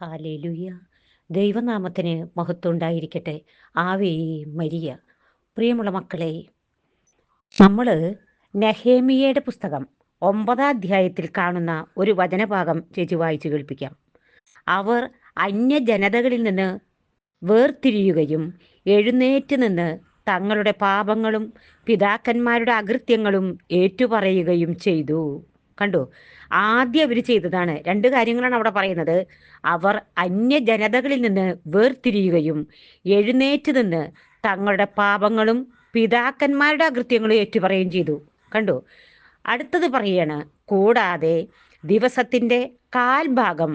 Hallelujah ദൈവനാമത്തിന് മഹത്വം ഉണ്ടായിരിക്കട്ടെ. ആവേ മരിയ. പ്രിയമുള്ള മക്കളെ നമ്മൾ നെഹേമിയയുടെ പുസ്തകം ഒമ്പതാം അധ്യായത്തിൽ കാണുന്ന ഒരു വചനഭാഗം ചേച്ചി വായിച്ചു കേൾപ്പിക്കാം. അവർ അന്യജനതകളിൽ നിന്ന് വേർതിരിയുകയും എഴുന്നേറ്റ് നിന്ന് തങ്ങളുടെ പാപങ്ങളും പിതാക്കന്മാരുടെ അകൃത്യങ്ങളും ഏറ്റുപറയുകയും ചെയ്തു. കണ്ടു? ആദ്യം അവർ ചെയ്തതാണ്. രണ്ട് കാര്യങ്ങളാണ് അവിടെ പറയുന്നത്. അവർ അന്യജനതകളിൽ നിന്ന് വേർതിരിയുകയും എഴുന്നേറ്റ് നിന്ന് തങ്ങളുടെ പാപങ്ങളും പിതാക്കന്മാരുടെ അകൃത്യങ്ങളും ഏറ്റുപറയുകയും ചെയ്തു. കണ്ടു? അടുത്തത് പറയാണ് കൂടാതെ ദിവസത്തിന്റെ കാൽഭാഗം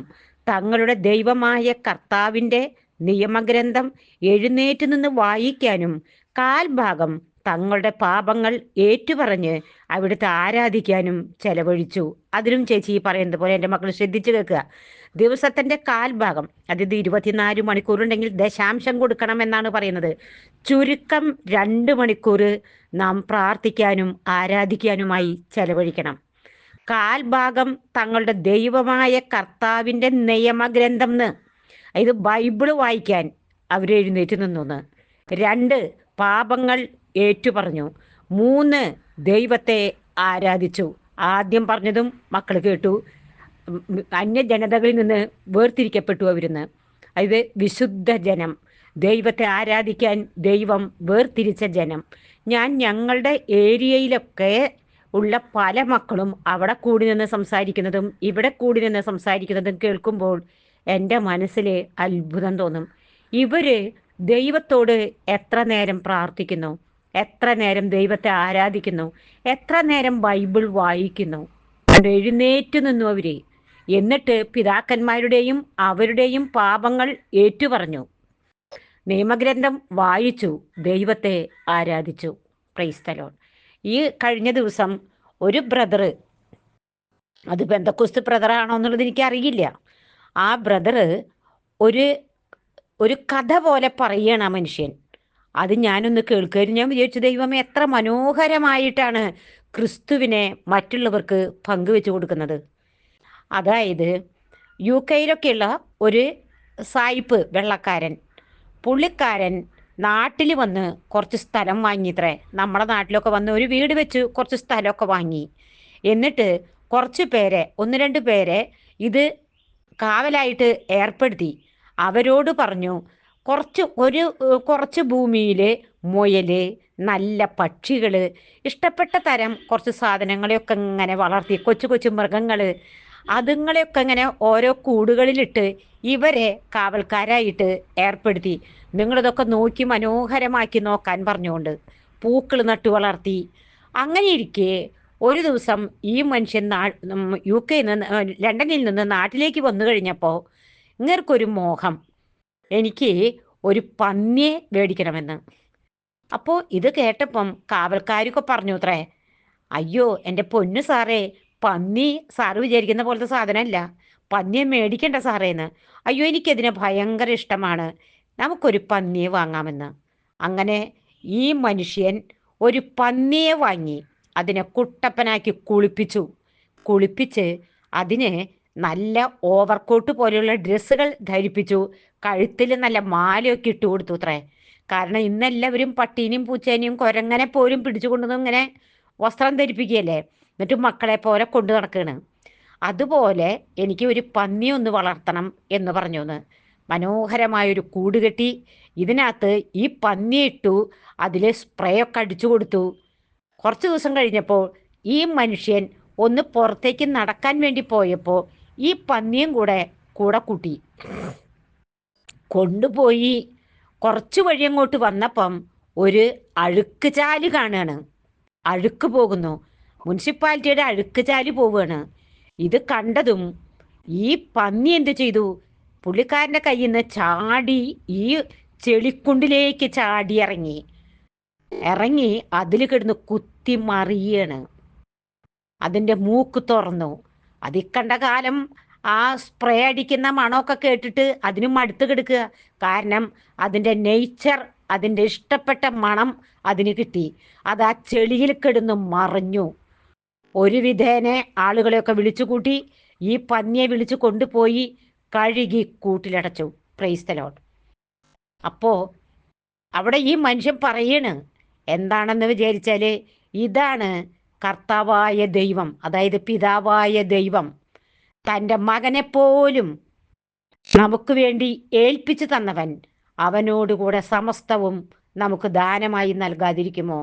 തങ്ങളുടെ ദൈവമായ കർത്താവിന്റെ നിയമഗ്രന്ഥം എഴുന്നേറ്റ് നിന്ന് വായിക്കാനും കാൽഭാഗം തങ്ങളുടെ പാപങ്ങൾ ഏറ്റുപറഞ്ഞ് അവിടുത്തെ ആരാധിക്കാനും ചെലവഴിച്ചു. അതിനും ചേച്ചി ഈ പറയുന്നത് പോലെ എന്റെ മക്കൾ ശ്രദ്ധിച്ചു കേൾക്കുക. ദിവസത്തിന്റെ കാൽഭാഗം അതായത് ഇരുപത്തിനാല് മണിക്കൂറുണ്ടെങ്കിൽ ദശാംശം കൊടുക്കണം എന്നാണ് പറയുന്നത്. ചുരുക്കം രണ്ട് മണിക്കൂർ നാം പ്രാർത്ഥിക്കാനും ആരാധിക്കാനുമായി ചെലവഴിക്കണം. കാൽഭാഗം തങ്ങളുടെ ദൈവമായ കർത്താവിന്റെ നിയമഗ്രന്ഥം എന്ന് ഇത് ബൈബിൾ വായിക്കാൻ അവരെഴുന്നേറ്റ് നിന്നു രണ്ട് പാപങ്ങൾ ഏറ്റുപറഞ്ഞു. മൂന്ന് ദൈവത്തെ ആരാധിച്ചു. ആദ്യം പറഞ്ഞതും മക്കൾ കേട്ടു. അന്യ ജനതകളിൽ നിന്ന് വേർതിരിക്കപ്പെട്ടു അവരുന്ന് അതായത് വിശുദ്ധ ജനം. ദൈവത്തെ ആരാധിക്കാൻ ദൈവം വേർതിരിച്ച ജനം. ഞാൻ ഞങ്ങളുടെ ഏരിയയിലൊക്കെ ഉള്ള പല മക്കളും അവിടെ കൂടി നിന്ന് സംസാരിക്കുന്നതും ഇവിടെ കൂടി നിന്ന് സംസാരിക്കുന്നതും കേൾക്കുമ്പോൾ എന്റെ മനസ്സിൽ അത്ഭുതം തോന്നും. ഇവർ ദൈവത്തോട് എത്ര നേരം പ്രാർത്ഥിക്കുന്നു? എത്ര നേരം ദൈവത്തെ ആരാധിക്കുന്നു? എത്ര നേരം ബൈബിൾ വായിക്കുന്നു? എഴുന്നേറ്റ് നിന്നു അവരെ എന്നിട്ട് പിതാക്കന്മാരുടെയും അവരുടെയും പാപങ്ങൾ ഏറ്റുപറഞ്ഞു. നിയമഗ്രന്ഥം വായിച്ചു ദൈവത്തെ ആരാധിച്ചു. ക്രൈസ്തലോൺ ഈ കഴിഞ്ഞ ദിവസം ഒരു ബ്രദർ അത് ബന്ധക്കുസ്ത് ബ്രദറാണോ എന്നുള്ളത് എനിക്ക് അറിയില്ല ആ ബ്രദർ ഒരു ഒരു കഥ പോലെ പറയണം ആ മനുഷ്യൻ. അത് ഞാനൊന്ന് കേൾക്കുകയും ഞാൻ വിചാരിച്ചു ദൈവം എത്ര മനോഹരമായിട്ടാണ് ക്രിസ്തുവിനെ മറ്റുള്ളവർക്ക് പങ്കുവെച്ചു കൊടുക്കുന്നത്. അതായത് യു കെയിലൊക്കെയുള്ള ഒരു സായിപ്പ് വെള്ളക്കാരൻ പുള്ളിക്കാരൻ നാട്ടിൽ വന്ന് കുറച്ച് സ്ഥലം വാങ്ങിത്രേ നമ്മുടെ നാട്ടിലൊക്കെ വന്ന് ഒരു വീട് വെച്ച് കുറച്ച് സ്ഥലമൊക്കെ വാങ്ങി. എന്നിട്ട് കുറച്ച് പേരെ ഒന്ന് രണ്ട് പേരെ ഇത് കാവലായിട്ട് ഏർപ്പെടുത്തി. അവരോട് പറഞ്ഞു കുറച്ച് ഒരു കുറച്ച് ഭൂമിയിൽ മുയൽ നല്ല പക്ഷികൾ ഇഷ്ടപ്പെട്ട തരം കുറച്ച് സാധനങ്ങളെയൊക്കെ ഇങ്ങനെ വളർത്തി കൊച്ചു കൊച്ചു മൃഗങ്ങൾ അതുങ്ങളെയൊക്കെ ഇങ്ങനെ ഓരോ കൂടുകളിലിട്ട് ഇവരെ കാവൽക്കാരായിട്ട് ഏർപ്പെടുത്തി. നിങ്ങളിതൊക്കെ നോക്കി മനോഹരമാക്കി നോക്കാൻ പറഞ്ഞുകൊണ്ട് പൂക്കൾ നട്ടു വളർത്തി. അങ്ങനെ ഇരിക്കെ ഒരു ദിവസം ഈ മനുഷ്യൻ നാ യു കെയിൽ നിന്ന് ലണ്ടനിൽ നിന്ന് നാട്ടിലേക്ക് വന്നു കഴിഞ്ഞപ്പോൾ ഇങ്ങർക്കൊരു മോഹം എനിക്ക് ഒരു പന്നിയെ മേടിക്കണമെന്ന്. അപ്പോൾ ഇത് കേട്ടപ്പം കാവൽക്കാരൊക്കെ പറഞ്ഞു അത്രേ അയ്യോ എന്റെ പൊന്നു സാറേ പന്നി സാറ് വിചാരിക്കുന്ന പോലത്തെ സാധനമല്ല. പന്നിയെ മേടിക്കണ്ട സാറേന്ന് അയ്യോ എനിക്കതിനെ ഭയങ്കര ഇഷ്ടമാണ്. നമുക്കൊരു പന്നിയെ വാങ്ങാമെന്ന്. അങ്ങനെ ഈ മനുഷ്യൻ ഒരു പന്നിയെ വാങ്ങി അതിനെ കുട്ടപ്പനാക്കി കുളിപ്പിച്ചു. കുളിപ്പിച്ച് അതിന് നല്ല ഓവർകോട്ട് പോലെയുള്ള ഡ്രസ്സുകൾ ധരിപ്പിച്ചു. കഴുത്തിൽ നല്ല മാലയൊക്കെ ഇട്ട് കൊടുത്തു അത്രേ. കാരണം ഇന്നെല്ലാവരും പട്ടീനെയും പൂച്ചേനെയും കുരങ്ങനെ പോലും പിടിച്ചു കൊണ്ടുവന്ന് ഇങ്ങനെ വസ്ത്രം ധരിപ്പിക്കുകയല്ലേ? എന്നിട്ട് മക്കളെ പോലെ കൊണ്ടു നടക്കുകയാണ് അതുപോലെ എനിക്ക് ഒരു പന്നി ഒന്ന് വളർത്തണം എന്ന് പറഞ്ഞു എന്ന് മനോഹരമായൊരു കൂട് കെട്ടി ഇതിനകത്ത് ഈ പന്നി ഇട്ടു അതിൽ സ്പ്രേ ഒക്കെ അടിച്ചു കൊടുത്തു. കുറച്ച് ദിവസം കഴിഞ്ഞപ്പോൾ ഈ മനുഷ്യൻ ഒന്ന് പുറത്തേക്ക് നടക്കാൻ വേണ്ടി പോയപ്പോൾ ഈ പന്നിയും കൂടെ കൂടെ കൂട്ടി. കൊണ്ടുപോയി കുറച്ച് വഴി അങ്ങോട്ട് വന്നപ്പം ഒരു അഴുക്ക് ചാൽ കാണുകയാണ് അഴുക്ക് പോകുന്നു. മുനിസിപ്പാലിറ്റിയുടെ അഴുക്ക് ചാൽ പോവുകയാണ് ഇത് കണ്ടതും ഈ പന്നി എന്ത് ചെയ്തു? പുള്ളിക്കാരന്റെ കയ്യിൽ നിന്ന് ചാടി ഈ ചെളിക്കുണ്ടിലേക്ക് ചാടി ഇറങ്ങി. ഇറങ്ങി അതിൽ കിടന്ന് കുത്തി മറിയാണ്. അതിന്റെ മൂക്ക് തുറന്നു. അതിക്കണ്ട കാലം ആ സ്പ്രേ അടിക്കുന്ന മണമൊക്കെ കേട്ടിട്ട് അതിനും മടുത്ത് കിടക്കുക. കാരണം അതിന്റെ നേച്ചർ അതിന്റെ ഇഷ്ടപ്പെട്ട മണം അതിന് കിട്ടി. അത് ആ ചെളിയിൽ കിടന്ന് മറിഞ്ഞു. ഒരു വിധേനെ ആളുകളെയൊക്കെ വിളിച്ചു കൂട്ടി ഈ പന്നിയെ വിളിച്ചു കൊണ്ടുപോയി കഴുകി കൂട്ടിലടച്ചു. പ്രൈസ്തലോട്ട് അപ്പോൾ അവിടെ ഈ മനുഷ്യൻ പറയണ് എന്താണെന്ന് വിചാരിച്ചാൽ ഇതാണ് കർത്താവായ ദൈവം അതായത് പിതാവായ ദൈവം. തന്റെ മകനെപ്പോലും പോലും നമുക്ക് വേണ്ടി ഏൽപ്പിച്ചു തന്നവൻ അവനോടുകൂടെ സമസ്തവും നമുക്ക് ദാനമായി നൽകാതിരിക്കുമോ?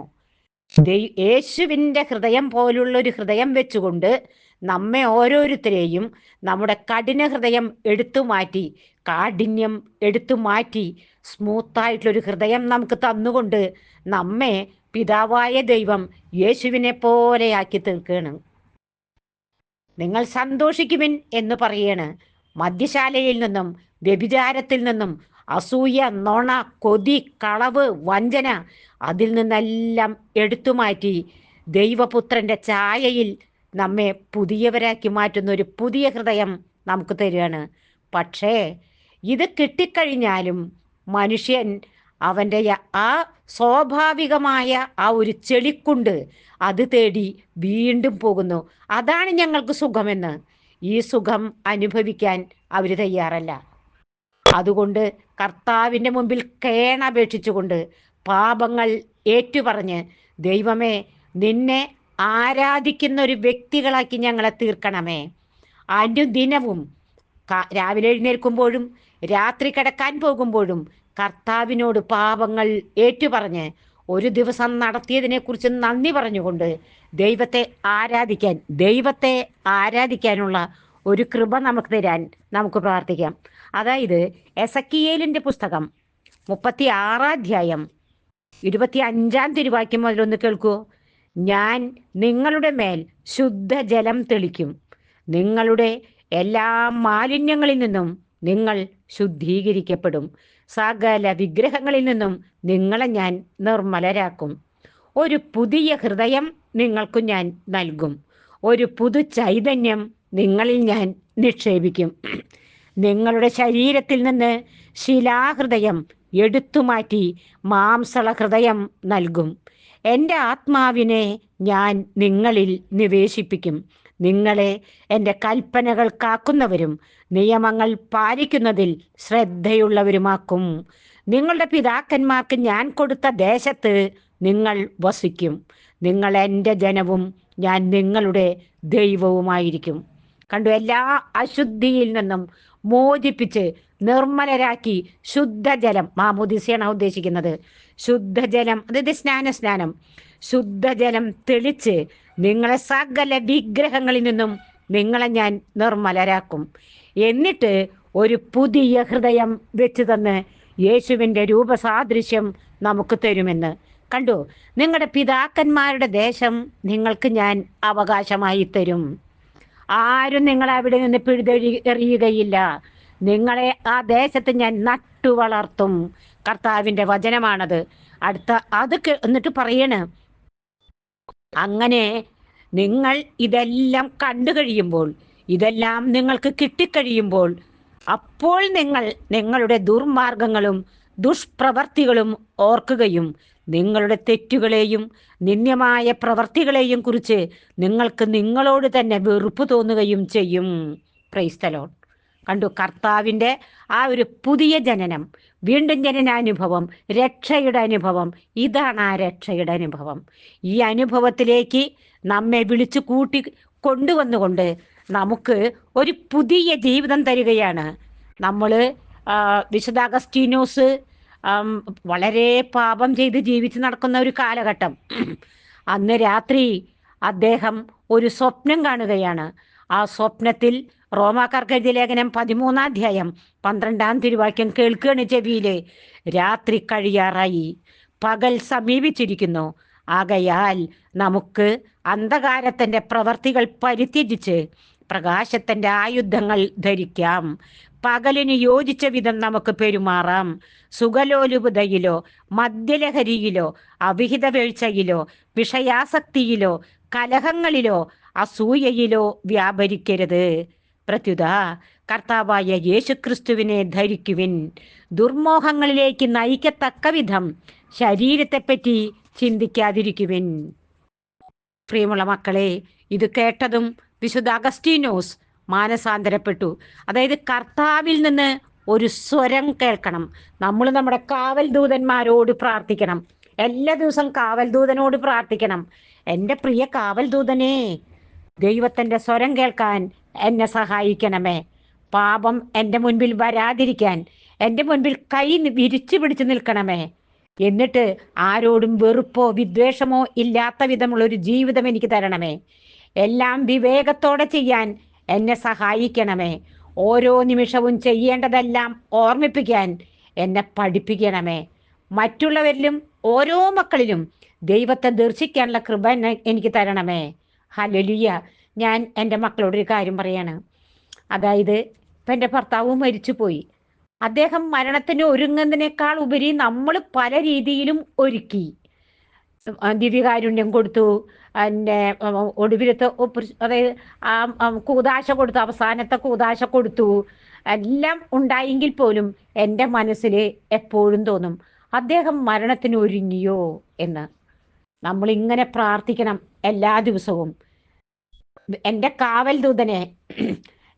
യേശുവിന്റെ ഹൃദയം പോലുള്ള ഒരു ഹൃദയം വെച്ചുകൊണ്ട് നമ്മെ ഓരോരുത്തരെയും നമ്മുടെ കഠിന ഹൃദയം എടുത്തു മാറ്റി കാഠിന്യം എടുത്തു മാറ്റി സ്മൂത്തായിട്ടുള്ളൊരു ഹൃദയം നമുക്ക് തന്നുകൊണ്ട് നമ്മെ പിതാവായ ദൈവം യേശുവിനെ പോലെയാക്കി തീർക്കുകയാണ്. നിങ്ങൾ സന്തോഷിക്കുവിൻ എന്ന് പറയാണ്. മദ്യശാലയിൽ നിന്നും വ്യഭിചാരത്തിൽ നിന്നും അസൂയ നൊണ കൊതി കളവ് വഞ്ചന അതിൽ നിന്നെല്ലാം എടുത്തു മാറ്റി ദൈവപുത്രന്റെ ഛായയിൽ നമ്മെ പുതിയവരാക്കി മാറ്റുന്ന ഒരു പുതിയ ഹൃദയം നമുക്ക് തരികയാണ് പക്ഷേ ഇത് കിട്ടിക്കഴിഞ്ഞാലും മനുഷ്യൻ അവന്റെ ആ സ്വാഭാവികമായ ആ ഒരു ചെളിക്കുണ്ട് അത് തേടി വീണ്ടും പോകുന്നു. അതാണ് ഞങ്ങൾക്ക് സുഖമെന്ന്. ഈ സുഖം അനുഭവിക്കാൻ അവർ തയ്യാറല്ല. അതുകൊണ്ട് കർത്താവിന്റെ മുമ്പിൽ കേണപേക്ഷിച്ചുകൊണ്ട് പാപങ്ങൾ ഏറ്റുപറഞ്ഞ് ദൈവമേ നിന്നെ ആരാധിക്കുന്ന ഒരു വ്യക്തികളാക്കി ഞങ്ങളെ തീർക്കണമേ. അനുദിനവും രാവിലെ എഴുന്നേൽക്കുമ്പോഴും രാത്രി കിടക്കാൻ പോകുമ്പോഴും കർത്താവിനോട് പാപങ്ങൾ ഏറ്റുപറഞ്ഞ് ഒരു ദിവസം നടത്തിയതിനെക്കുറിച്ച് നന്ദി പറഞ്ഞുകൊണ്ട് ദൈവത്തെ ആരാധിക്കാൻ ദൈവത്തെ ആരാധിക്കാനുള്ള ഒരു കൃപ നമുക്ക് തരാൻ നമുക്ക് പ്രാർത്ഥിക്കാം. അതായത് എസക്കിയേലിന്റെ പുസ്തകം മുപ്പത്തി ആറാം അധ്യായം ഇരുപത്തി അഞ്ചാം തിരുവാക്യം മുതലൊന്ന് കേൾക്കൂ. ഞാൻ നിങ്ങളുടെ മേൽ ശുദ്ധജലം തെളിക്കും. നിങ്ങളുടെ എല്ലാ മാലിന്യങ്ങളിൽ നിന്നും നിങ്ങൾ ശുദ്ധീകരിക്കപ്പെടും. സകല വിഗ്രഹങ്ങളിൽ നിന്നും നിങ്ങളെ ഞാൻ നിർമ്മലരാക്കും. ഒരു പുതിയ ഹൃദയം നിങ്ങൾക്ക് ഞാൻ നൽകും. ഒരു പുതു ചൈതന്യം നിങ്ങളിൽ ഞാൻ നിക്ഷേപിക്കും. നിങ്ങളുടെ ശരീരത്തിൽ നിന്ന് ശിലാഹൃദയം എടുത്തുമാറ്റി മാംസള ഹൃദയം നൽകും. എന്റെ ആത്മാവിനെ ഞാൻ നിങ്ങളിൽ നിവേശിപ്പിക്കും. നിങ്ങളെ എന്റെ കൽപ്പനകൾ കാക്കുന്നവരും നിയമങ്ങൾ പാലിക്കുന്നതിൽ ശ്രദ്ധയുള്ളവരുമാക്കും. നിങ്ങളുടെ പിതാക്കന്മാർക്ക് ഞാൻ കൊടുത്ത ദേശത്ത് നിങ്ങൾ വസിക്കും. നിങ്ങൾ എന്റെ ജനവും ഞാൻ നിങ്ങളുടെ ദൈവവുമായിരിക്കും. കണ്ടു എല്ലാ അശുദ്ധിയിൽ നിന്നും മോചിപ്പിച്ച് നിർമ്മലരാക്കി ശുദ്ധജലം മാമോദിസയാണ് ഉദ്ദേശിക്കുന്നത്. ശുദ്ധജലം അതായത് സ്നാന സ്നാനം ശുദ്ധജലം തെളിച്ച് നിങ്ങളെ സകല വിഗ്രഹങ്ങളിൽ നിന്നും നിങ്ങളെ ഞാൻ നിർമ്മലരാക്കും. എന്നിട്ട് ഒരു പുതിയ ഹൃദയം വെച്ച് തന്ന് യേശുവിന്റെ രൂപസാദൃശ്യം നമുക്ക് തരുമെന്ന്. കണ്ടു? നിങ്ങളുടെ പിതാക്കന്മാരുടെ ദേശം നിങ്ങൾക്ക് ഞാൻ അവകാശമായി തരും. ആരും നിങ്ങളെ അവിടെ നിന്ന് പിഴുതെഴി എറിയുകയില്ല. നിങ്ങളെ ആ ദേശത്ത് ഞാൻ നട്ടു വളർത്തും കർത്താവിന്റെ വചനമാണത്. അടുത്ത അത് എന്നിട്ട് പറയണ് അങ്ങനെ നിങ്ങൾ ഇതെല്ലാം കണ്ടു കഴിയുമ്പോൾ ഇതെല്ലാം നിങ്ങൾക്ക് കിട്ടിക്കഴിയുമ്പോൾ അപ്പോൾ നിങ്ങൾ നിങ്ങളുടെ ദുർമാർഗങ്ങളും ദുഷ്പ്രവർത്തികളും ഓർക്കുകയും നിങ്ങളുടെ തെറ്റുകളെയും നിന്ദ്യമായ പ്രവർത്തികളെയും കുറിച്ച് നിങ്ങൾക്ക് നിങ്ങളോട് തന്നെ വെറുപ്പ് തോന്നുകയും ചെയ്യും. ക്രൈസ്തലോൺ കണ്ടു കർത്താവിന്റെ ആ ഒരു പുതിയ ജനനം വീണ്ടും ജനനാനുഭവം രക്ഷയുടെ അനുഭവം. ഇതാണ് ആ രക്ഷയുടെ അനുഭവം. ഈ അനുഭവത്തിലേക്ക് നമ്മെ വിളിച്ചു കൂട്ടി കൊണ്ടുവന്നുകൊണ്ട് നമുക്ക് ഒരു പുതിയ ജീവിതം തരികയാണ്. നമ്മൾ വിശുദ്ധ അഗസ്റ്റീനോസ് വളരെ പാപം ചെയ്ത് ജീവിച്ച് നടക്കുന്ന ഒരു കാലഘട്ടം. അന്ന് രാത്രി അദ്ദേഹം ഒരു സ്വപ്നം കാണുകയാണ്. ആ സ്വപ്നത്തിൽ റോമാക്കാർക്ക് എഴുതിയ ലേഖനം പതിമൂന്നാം അധ്യായം പന്ത്രണ്ടാം തിരുവാക്യം കേൾക്കുകയാണ് ചെവിയിൽ. രാത്രി കഴിയാറായി. പകൽ സമീപിച്ചിരിക്കുന്നു. ആകയാൽ നമുക്ക് അന്ധകാരത്തിന്റെ പ്രവർത്തികൾ പരിത്യജിച്ച് പ്രകാശത്തിന്റെ ആയുധങ്ങൾ ധരിക്കാം. പകലിന് യോജിച്ച വിധം നമുക്ക് പെരുമാറാം. സുഖലോലുപതയിലോ മദ്യലഹരിയിലോ അവിഹിത വീഴ്ചയിലോ വിഷയാസക്തിയിലോ കലഹങ്ങളിലോ അസൂയയിലോ വ്യാപരിക്കരുത്. പ്രത്യുത കർത്താവായ യേശുക്രിസ്തുവിനെ ധരിക്കുവിൻ. ദുർമോഹങ്ങളിലേക്ക് നയിക്കത്തക്ക വിധം ശരീരത്തെപ്പറ്റി ചിന്തിക്കാതിരിക്കുവിൻ. പ്രിയമുള്ള മക്കളെ ഇത് കേട്ടതും വിശുദ്ധ അഗസ്റ്റീനോസ് മാനസാന്തരപ്പെട്ടു. അതായത് കർത്താവിൽ നിന്ന് ഒരു സ്വരം കേൾക്കണം. നമ്മൾ നമ്മുടെ കാവൽ ദൂതന്മാരോട് പ്രാർത്ഥിക്കണം. എല്ലാ ദിവസവും കാവൽ ദൂതനോട് പ്രാർത്ഥിക്കണം. എന്റെ പ്രിയ കാവൽ ദൂതനെ ദൈവത്തിന്റെ സ്വരം കേൾക്കാൻ എന്നെ സഹായിക്കണമേ. പാപം എന്റെ മുൻപിൽ വരാതിരിക്കാൻ എന്റെ മുൻപിൽ കൈ വിരിച്ചു പിടിച്ചു നിൽക്കണമേ. എന്നിട്ട് ആരോടും വെറുപ്പോ വിദ്വേഷമോ ഇല്ലാത്ത വിധമുള്ളൊരു ജീവിതം എനിക്ക് തരണമേ. എല്ലാം വിവേകത്തോടെ ചെയ്യാൻ എന്നെ സഹായിക്കണമേ. ഓരോ നിമിഷവും ചെയ്യേണ്ടതെല്ലാം ഓർമ്മിപ്പിക്കാൻ എന്നെ പഠിപ്പിക്കണമേ. മറ്റുള്ളവരിലും ഓരോ മക്കളിലും ദൈവത്തെ ദർശിക്കാനുള്ള കൃപ എനിക്ക് തരണമേ. ഹലലിയ ഞാൻ എന്റെ മക്കളോടൊരു കാര്യം പറയാണ്. അതായത് ഇപ്പം എന്റെ ഭർത്താവ് മരിച്ചുപോയി. അദ്ദേഹം മരണത്തിന് ഒരുങ്ങുന്നതിനേക്കാൾ ഉപരി നമ്മൾ പല രീതിയിലും ഒരുക്കി. ദിവ്യകാരുണ്യം കൊടുത്തു. പിന്നെ ഒടുവിലത്തെ അതായത് ആ കൂതാശ കൊടുത്തു. അവസാനത്തെ കൂതാശ കൊടുത്തു. എല്ലാം ഉണ്ടായെങ്കിൽ പോലും എന്റെ മനസ്സിൽ എപ്പോഴും തോന്നും അദ്ദേഹം മരണത്തിന് ഒരുങ്ങിയോ? എന്ന്. നമ്മൾ ഇങ്ങനെ പ്രാർത്ഥിക്കണം എല്ലാ ദിവസവും. എന്റെ കാവൽ ദൂതനെ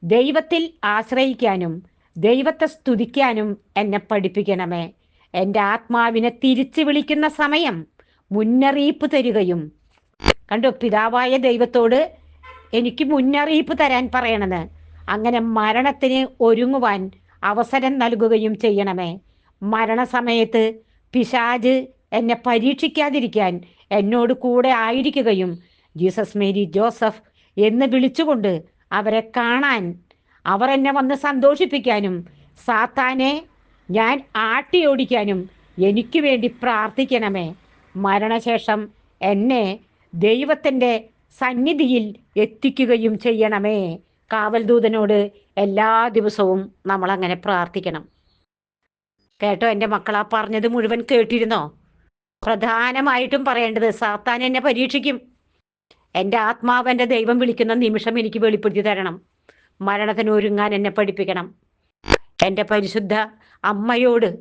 ദൈവത്തിൽ ആശ്രയിക്കാനും ദൈവത്തെ സ്തുതിക്കാനും എന്നെ പഠിപ്പിക്കണമേ. എന്റെ ആത്മാവിനെ തിരിച്ചു വിളിക്കുന്ന സമയം മുന്നറിയിപ്പ് തരികയും കണ്ടു പിതാവായ ദൈവത്തോട് എനിക്ക് മുന്നറിയിപ്പ് തരാൻ പറയണത്. അങ്ങനെ മരണത്തിന് ഒരുങ്ങുവാൻ അവസരം നൽകുകയും ചെയ്യണമേ. മരണസമയത്ത് പിശാജ് എന്നെ പരീക്ഷിക്കാതിരിക്കാൻ എന്നോട് കൂടെ ആയിരിക്കുകയും ജീസസ് മേരി ജോസഫ് എന്ന് വിളിച്ചുകൊണ്ട് അവരെ കാണാൻ അവർ എന്നെ വന്ന് സന്തോഷിപ്പിക്കാനും സാത്താനെ ഞാൻ ആട്ടിയോടിക്കാനും എനിക്ക് വേണ്ടി പ്രാർത്ഥിക്കണമേ. മരണശേഷം എന്നെ ദൈവത്തിന്റെ സന്നിധിയിൽ എത്തിക്കുകയും ചെയ്യണമേ. കാവൽദൂതനോട് എല്ലാ ദിവസവും നമ്മൾ അങ്ങനെ പ്രാർത്ഥിക്കണം. കേട്ടോ എന്റെ മക്കളാ പറഞ്ഞത് മുഴുവൻ കേട്ടിരുന്നോ? പ്രധാനമായിട്ടും പറയേണ്ടത് സാത്താൻ എന്നെ പരീക്ഷിക്കും. എന്റെ ആത്മാവന്റെ ദൈവം വിളിക്കുന്ന നിമിഷം എനിക്ക് വെളിപ്പെടുത്തി തരണം. മരണത്തിന് ഒരുങ്ങാൻ എന്നെ പഠിപ്പിക്കണം. എന്റെ പരിശുദ്ധ അമ്മയോട്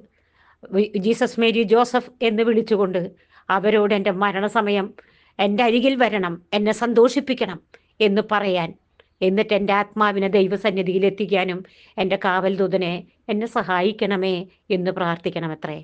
ജീസസ് മേരി ജോസഫ് എന്ന് വിളിച്ചുകൊണ്ട് അവരോട് എന്റെ മരണസമയം എന്റെ അരികിൽ വരണം എന്നെ സന്തോഷിപ്പിക്കണം എന്ന് പറയാൻ. എന്നിട്ട് എന്റെ ആത്മാവിനെ ദൈവസന്നിധിയിൽ എത്തിക്കാനും എന്റെ കാവൽ ദൂതനെ എന്നെ സഹായിക്കണമേ എന്ന് പ്രാർത്ഥിക്കണമത്രേ.